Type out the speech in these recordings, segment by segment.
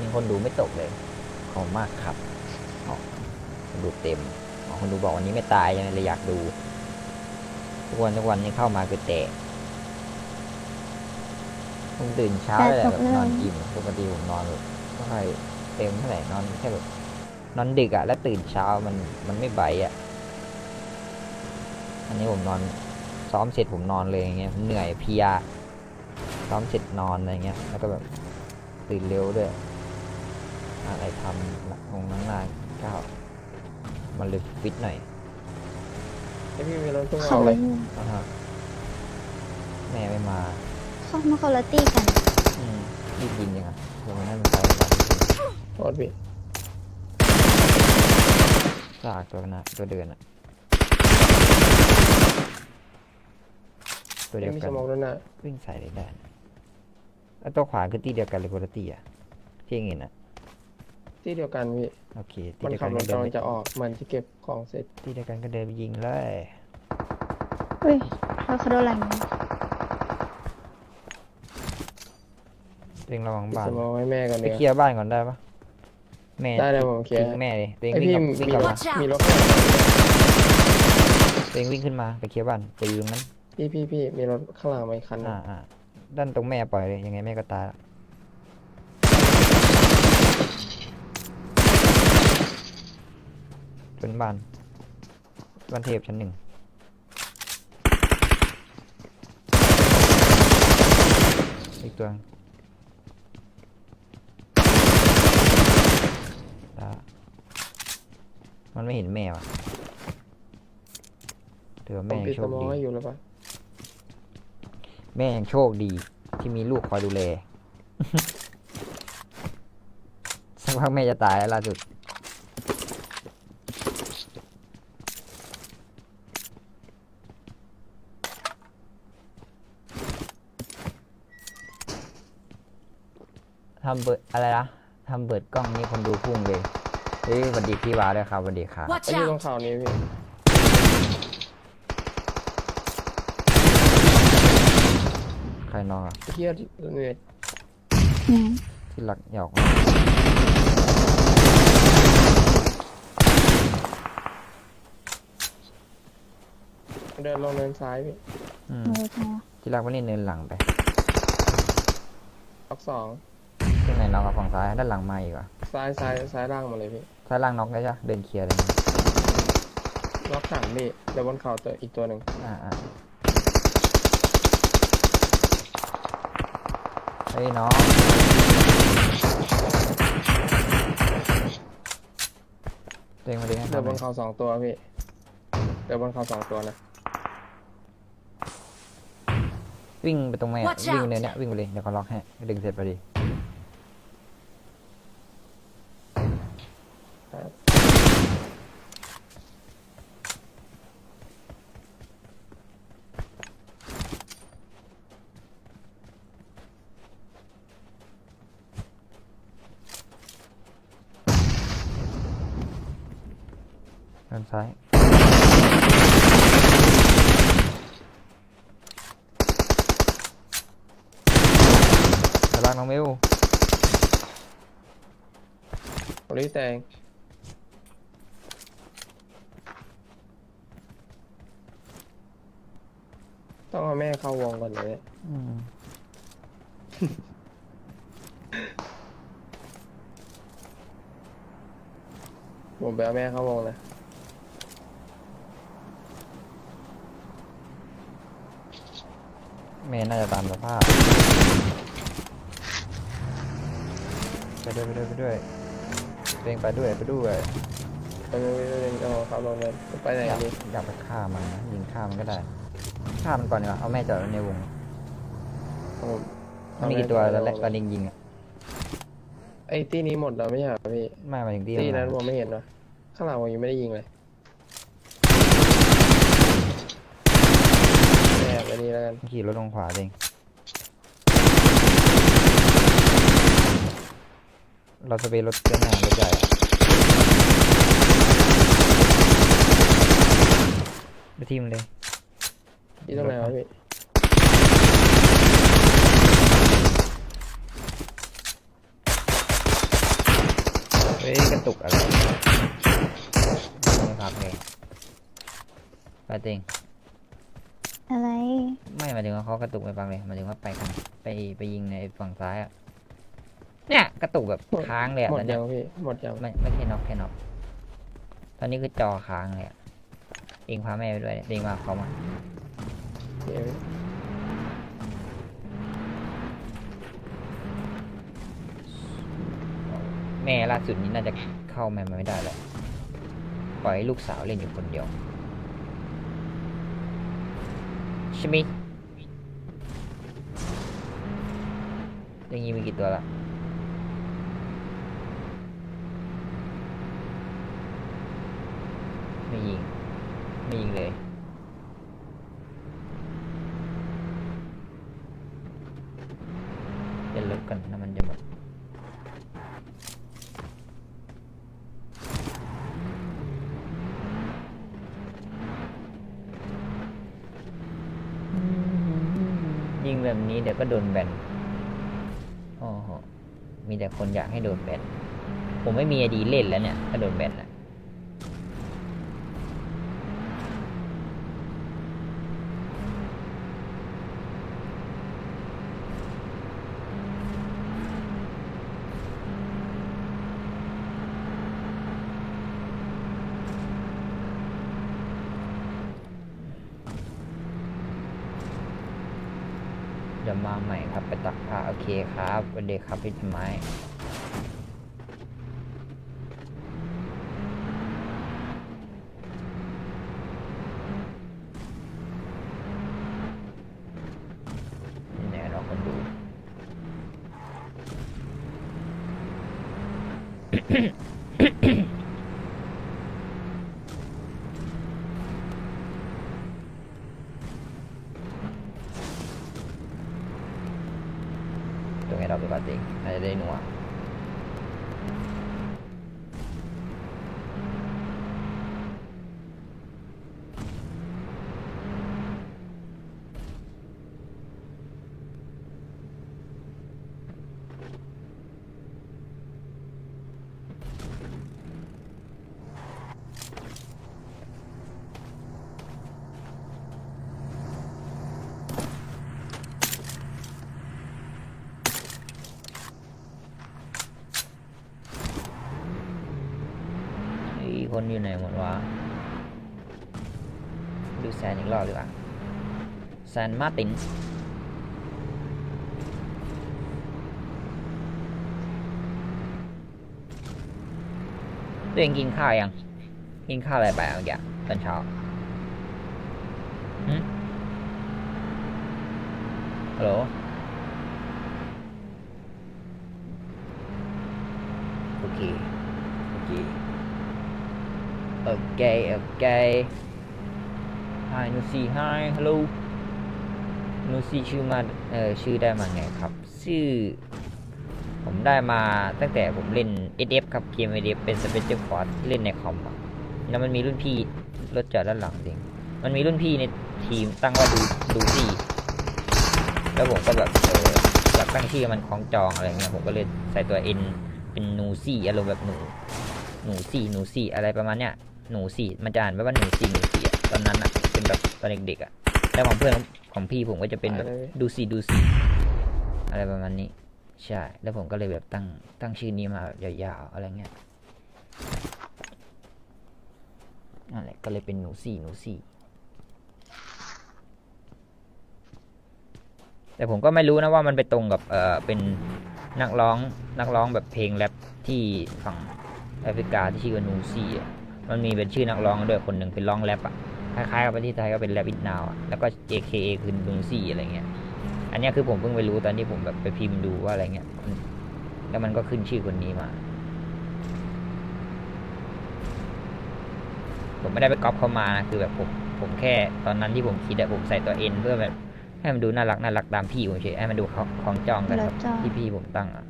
มีคนดูไม่ตกเลย ขอบมากครับอ๋อคนดูเต็มอ๋อคนดูบอกวันนี้ไม่ตายยังเลยอยากดู ทุกวันทุกวันนี้เข้ามาคือแตกผมตื่นเช้าเลยแหละแบบนอนอิ่มปกติผมนอนแบบไม่ค่อยเต็มเท่าไหร่นอนแค่แบบนอนดึกอะแล้วตื่นเช้ามันมันไม่ไหวอะอันนี้ผมนอน ซ้อมเสร็จผมนอนเลยอย่างเงี้ยเหนื่อยเพลียซ้อมเสร็จนอนอะไรเงี้ยแล้วก็แบบ ตื่นเร็วด้วยอะไรทำคงนั่งหน้าก้าวมันเลยฟิตหน่อยไอพี่มีรถตู้เขาเอาเลยอ่าฮะแม่ไม่มาเขามาคนละตี้กันอืมรีบยิงยังไงลงมาให้มันไปก่อนรถพี่ซากตัวนะตัวเดินอะตัวเดียวมีกัสนมองด้วยนะวิ่งใส่เลยได้นะ แล้วตัวขวาคือตีเดียวกันเลยคนละตีอะที่เองเห็นอะที่เดียวกันพี่โอเคตีมันเดียวขักับนรก็ถเดินกำลัไปงจะออกมันจะเก็บของเสร็จตีเดียวกันก็เดินไปยิงเลยอุ้ยเราเขาโดนอะไรมาตัวเองระวังมีบ้านสมองให้แม่กันไปเนี่ยเคลียร์บ้านก่อนได้ปะแม่ได้เลยผมเคลียทิ้ร์งแม่เลยตัวเองไอวิ่งพี่กลับวิ่งมีกลับรมาถมีรถข้างหลังตัวเองวิ่งขึ้นมาไปเคลียร์บ้านจะอยู่ตรงนั้นพี่พี่พี่มีรถข้างหลังมาอีกคันหนึ่งอ่าอ่า ด้านตรงแม่ปล่อยเลย ยังไงแม่ก็ตายละเป็นบ้านบ้านเทพชั้นหนึ่งอีกตัวมันไม่เห็นแม่ว่ะถือว่าผแม่ปิดงโชสคมองดีอยู่แล้วปะ แม่ยังโชคดีที่มีลูกคอยดูแลสักพักแม่จะตายแล้วล่าสุด ทำเบิดอะไรนะทำเบิดกล้องนี่คนดูพุ่งเลยเฮ้ยสวัสดีพี่วาด้วยครับสวัสดีครับไอ Watch พี่ตรง out! ข่าวนี้พี่ ใค รนอนอะไอ้เฮียเนี่ยอืมที่หลักหยอกเดินลงเนินซ้ายพี่อืมมือค่ะที่หลักวันนี้เนินหลังไปล็อกสองที่ไหนน้องกับฝั่งซ้ายด้านหลังมาอีกเหรอะซ้ายซ้ายซ้ายล่างมาเลยพี่ซ้ายล่างน็อกได้ใช่ปะเดินเคลียร์เลยล็อกสามพี่เดี๋ยวบนเข่าตัวอีกตัวหนึ่งอ่าอ่า ฮ้ยน้องตัวเองมาดึงให้เดี๋ยวบทำนเข่าสองตัวพี่ เดี๋ยวบนเข่าสองตัวนะวิ่งไปตรงแม่ Watch วิ่งไป out เนินเนี้ยวิ่งไปเลยเดี๋ยวเขาล็อกให้ดึงเสร็จพอดี ซ้ายด้านล่างน้องมิวโอลิแตงต้องเอาแม่เข้าวงก่อนเลยอืมผมไปเอาแม่เข้าวงเลย เมย์น่าจะตามสภาพ ไปด้วยไปด้วยไปด้วยตัวเองไปด้วยไปด้วยไปเลยไปเลยเอาเขาลงเลยไปไหนอยากดีอยากไปฆ่ามันนะยิงฆ่ามันก็ได้ฆ่ามันก่อนดีกว่าเอาแม่จอดไว้ในวงผมมันมีกี่ตัวตอนแรกตอนยิงยิงอะไอ้ที่นี้หมดแล้วไม่ใช่เหรอพี่ไม่มาถึงที่ที่มันั้นนผมไม่เห็นวะข้างหลังผมยังไม่ได้ยิงเลยีแล้วกันขี่รถลงขวาเองเราจะไปรถเครื่องงารถใหญ่ไปทีมเลยยี่ตรงไหนวะพี่เฮ้ยกระตุกอะไรครับเองไปจริง อะไร ไม่หมายถึงว่าเขากระตุกไม่ฟังเลยหมายถึงว่าไปกันไปไปยิงในฝั่งซ้ายอะเนี่ยกระตุกแบบค้างเลยอะหมตดอนยัเนี้ยงพี่หมดยังไม่ไม่ใช่น็อกแค่น็อกตอนนี้คือจอค้างเลยอะเองพาแม่ไปด้วยเนี่ยเองมาเขามาเดี๋ยวแม่ล่าสุดนี้น่าจะเข้าแม่มาไม่ได้แล้วปล่อยให้ลูกสาวเล่นอยู่คนเดียว ใช่ไหมอย่างนี้มีกี่ตัวละไม่ยิง ไม่ยิงเลย เป็นลบกันน้ำมันจะหมด ยิงแบบ นี้เดี๋ยวก็โดนแบนโอ้โหมีแต่คนอยากให้โดนแบนผมไม่มีไอดีเล่นแล้วเนี่ย ถ้าโดนแบนนะ เดี๋ยวมาใหม่ครับไปตักผ้าโอเคครับสวันเด็กครับพี่ไม้ นี่แน่เราคนดู ตรงนี้ เราไปก่อนจริงน่าจะได้หนัวไอ้ คนอยู่ไหนหมดวะดูแซนอีกรอบดีกว่าแซนมาตินตัวเองกินข้าวยัง กินข้าวอะไรไปเมื่อกี้ตอนเช้าหึฮัลโหล โอเค โอเค โอเคโอเค Hi นูซี่ Hi Hello นูซี่ชื่อมาเออชื่อได้มาไงครับ ชื่อ ผมได้มาตั้งแต่ผมเล่น SF ครับเกม SF เป็น Special Force เล่นในคอมอะแล้วมันมีรุ่นพี่รถจอดด้านหลังจริง มันมีรุ่นพี่ในทีมตั้งว่าดูดูซี่แล้วผมก็แบบเอออยากตั้งชื่อมันคล้องจองอะไรเงี้ยผมก็เลยใส่ตัว N เป็นนูซี่อารมณ์แบบหนูหนูสี่หนูสี่อะไรประมาณเนี้ย หนูสี่มันจะอ่านไว้ว่าหนูสี่หนูสี่อะตอนนั้นอะเป็นแบบตอนเด็กๆอะแล้วของเพื่อนของพี่ผมก็จะเป็นแบบดูสี่ดูสี่อะไรประมาณนี้ ใช่ แล้วผมก็เลยแบบตั้งตั้งชื่อนี้มาแบบยาวๆอะไรเงี้ยนั่นแหละก็เลยเป็นหนูสี่หนูสี่แต่ผมก็ไม่รู้นะว่ามันไปตรงกับเออเป็นนักร้องนักร้องแบบเพลงแรปที่ฝั่งแอฟริกาที่ชื่อว่านูซี่อะ มันมีเป็นชื่อนักร้องด้วยคนหนึ่งเป็นร้องแรปอะคล้ายๆกับประเทศไทยก็เป็นแรปอินนาวอะแล้วก็ JKA คือนูซี่อะไรเงี้ย อันเนี้ยคือผมเพิ่งไปรู้ตอนที่ผมแบบไปพิมพ์ดูว่าอะไรเงี้ย แล้วมันก็ขึ้นชื่อคนนี้มา ผมไม่ได้ไปก๊อปเขามานะคือแบบผมผมแค่ตอนนั้นที่ผมคิดอะผมใส่ตัวเอ็นเพื่อแบบให้มันดูน่ารักน่ารักตามพี่ผมเฉยให้มันดูของจองกันแล้กัวบจอที่พี่ผมตั้งอะ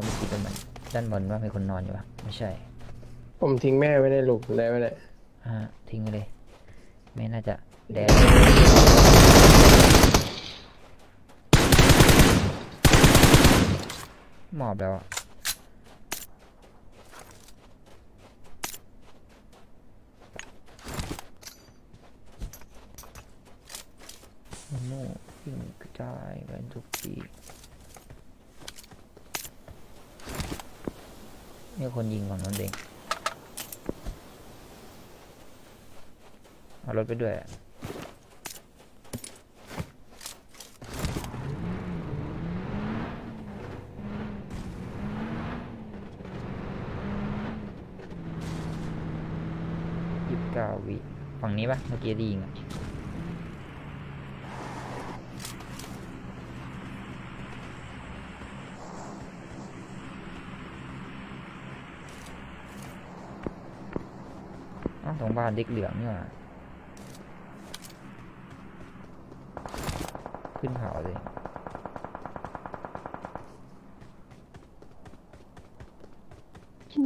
มก็ไม่คิดว่ามันด้านบนว่ามีคนนอนอยู่ปะไม่ใช่ผมทิ้งแม่ไว้ในหลุมได้ไหมเนี่ยฮะทิ้งไปเลย ไม่น่าจะแดดหมอบแล้วอะโอ้โหวิ่งกระจายกันทุกที มีคนยิงก่อนนั่นเองเอารถไปด้วยยี่สิบเก้าวิ ฝั่งนี้ปะเมื่อกี้ไดียิงอะอ้าวตรง บ้านเด็กเหลืองเนี่ยว่ะขึ้นเขาเลย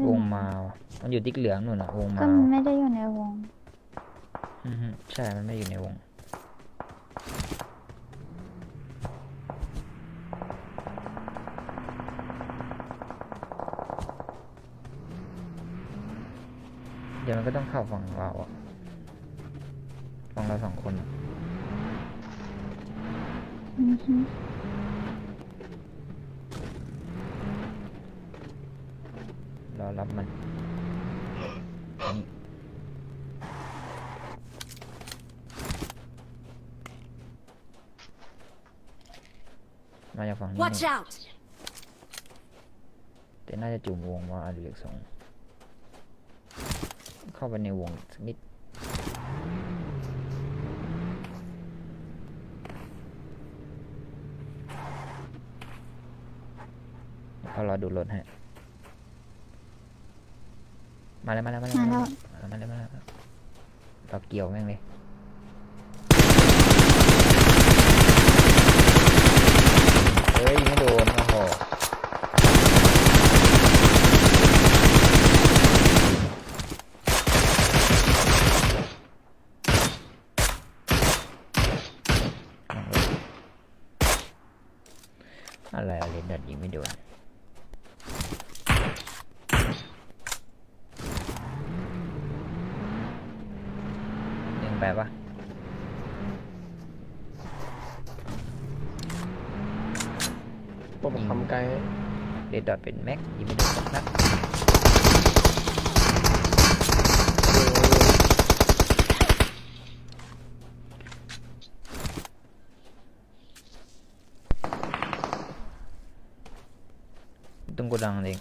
วงมาว่ะมันอยู่ติ๊กเหลืองนู่นน่ะวงก็มามันว่ะไม่ได้อยู่ในวง อือฮึใช่ มันไม่อยู่ในวง ต้องเข้าฝั่งเราอะฝั่งเราสองคนอะอือฮึรอรับมันนี่มาจากฝั่งนี้ Watch นี่ out! แต่น่าจะจุ่มวงว่าอาเรียกสอง เข้าไปในวงสักนิดเอารอดูรถให้มาแล้วมาแล้วมาแล้วมาแล้วมาแล้วมาแล้วเราเกี่ยวแม่งเลยเฮ้ยยิงไม่โดนโอ้โหอะไรอะไรดัดยิงไม่โดนยิงไปปะผมทำไกลให้เดดดอทเป็นแม็กยิงไม่โดนสักนัด ตรงโกดังเอง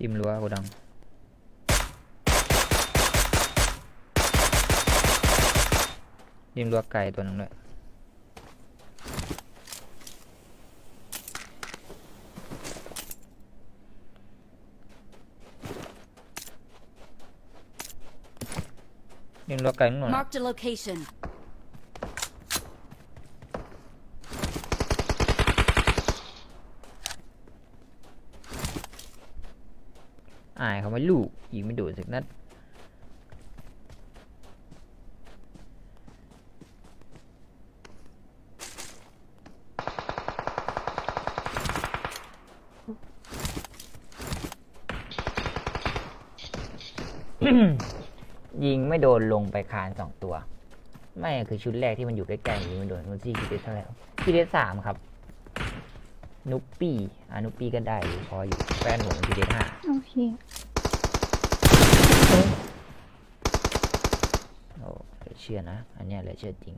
ริมรั้วโกดังริมรั้วไก่ตัวหนึงด้วยริมรั้วไก่นั่นหน่อย Marked a location. อายเขาไม่ลูกยิงไม่โดนสักนัดยิงไม่โดนลงไปคานสองตัว ไม่คือชุดแรกที่มันอยู่ใกล้ๆยิงไม่โดนมันซี่คิดเดเท่าไหร่คิดเดสามครับ นุปปี้อ่านุปปี้ก็ได้พออยู่แฟนผมคิดเดห้าโอเค โอ้ เหลือเชื่อนะ อันนี้เหลือเชื่อจริง